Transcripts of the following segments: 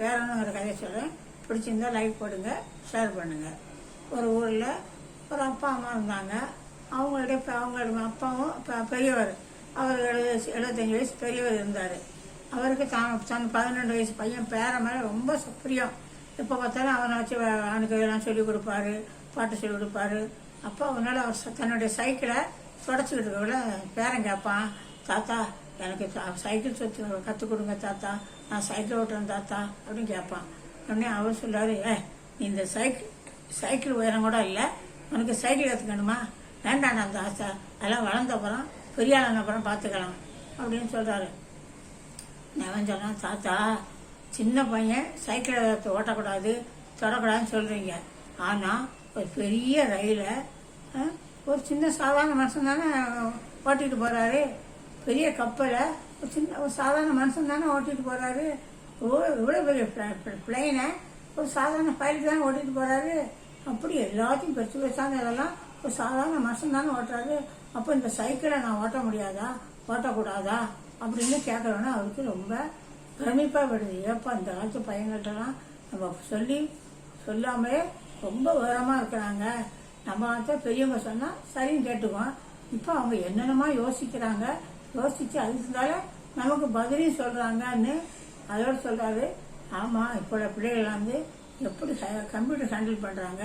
பேரனும் ஒரு கதையை சொல்கிறேன் பிடிச்சிருந்தா லைக் போடுங்க ஷேர் பண்ணுங்கள் ஒரு ஊரில் ஒரு அப்பா அம்மா இருந்தாங்க. அவங்களுடைய இப்போ அவங்களோட அப்பாவும் இப்போ பெரியவர். அவர் எழுபது எழுபத்தஞ்சி வயசு பெரியவர் இருந்தார். அவருக்கு தான் தன் பதினெண்டு வயசு பையன் பேரன் மேலே ரொம்ப சு- பிரியம் எப்போ பார்த்தாலும் அவனை வச்சு அவனுக்கு எல்லாம் சொல்லிக் கொடுப்பாரு பாட்டு சொல்லிக் கொடுப்பாரு. அப்போ அவனால் அவர் தன்னுடைய சைக்கிளை தொடச்சிக்கிட்டு இருக்கவில்ல பேரன் கேட்பான் தாத்தா எனக்கு சைக்கிள் சொத்து கற்றுக் கொடுங்க தாத்தா நான் சைக்கிள் ஓட்டுறேன் தாத்தா அப்படின்னு கேட்பான் உடனே அவர் சொல்றாரு ஏ நீ இந்த சைக்கிள் சைக்கிள் உயரம் கூட இல்லை உனக்கு சைக்கிள் கற்றுக்கணுமா வேண்டாம் அந்த ஆசை. அதெல்லாம் வளர்ந்த அப்புறம் பெரிய ஆளான அப்புறம் பார்த்துக்கலாம் அப்படின்னு சொல்கிறாரு நான் சொன்னான் தாத்தா சின்ன பையன் சைக்கிளை ஓட்டக்கூடாது தொடக்கூடாதுன்னு சொல்கிறீங்க ஆனால் ஒரு பெரிய ரயிலை ஆ, ஒரு சின்ன சாதாரண மனுஷன் தானே ஓட்டிகிட்டு போகிறாரு பெரிய கப்பலை ஒரு சின்ன ஒரு சாதாரண மனுஷன் தானே ஓட்டிகிட்டு போகிறாரு இவ்வளோ பெரிய பிளைனை ஒரு சாதாரண பைலட் தானே ஓட்டிகிட்டு போகிறாரு அப்படி எல்லாத்தையும் பெருசு பெருசான இதெல்லாம் ஒரு சாதாரண மனுஷன் தானே ஓட்டுறாரு. அப்போ இந்த சைக்கிளை நான் ஓட்ட முடியாதா? ஓட்டக்கூடாதா? அப்படின்னு கேட்கறோன்னா அவருக்கு ரொம்ப பிரமிப்பாக விடுது. ஏப்பா இந்த காலத்து பையன்கிட்டலாம் நம்ம சொல்லி சொல்லாமலே ரொம்ப விவரமாக இருக்கிறாங்க. நம்ம பெரியவங்க சொன்னால் சரின்னு கேட்டுக்குவோம் இப்போ அவங்க என்னென்னமா யோசிக்கிறாங்க. யோசிச்சு அதுக்குனால நமக்கு பதிலையும் சொல்கிறாங்கன்னு அதோட சொல்கிறாரு ஆமாம் இப்போ பிள்ளைகள் வந்து எப்படி கம்ப்யூட்டர் ஹேண்டில் பண்ணுறாங்க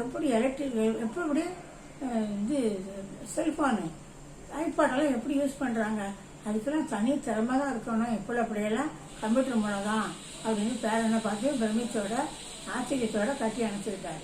எப்படி எலக்ட்ரிக் எப்படி எப்படி இது செல்ஃபோனு ஐபாடெல்லாம் எப்படி யூஸ் பண்ணுறாங்க அதுக்கெல்லாம் தனி திறமை தான் இருக்கணும். இப்போ அப்படியெல்லாம் கம்ப்யூட்டர் மூலம் தான் அப்படின்னு பேரனை பார்த்து பிரமிச்சோட ஆச்சரியத்தோட கட்டி அனுப்பிச்சிருக்காரு.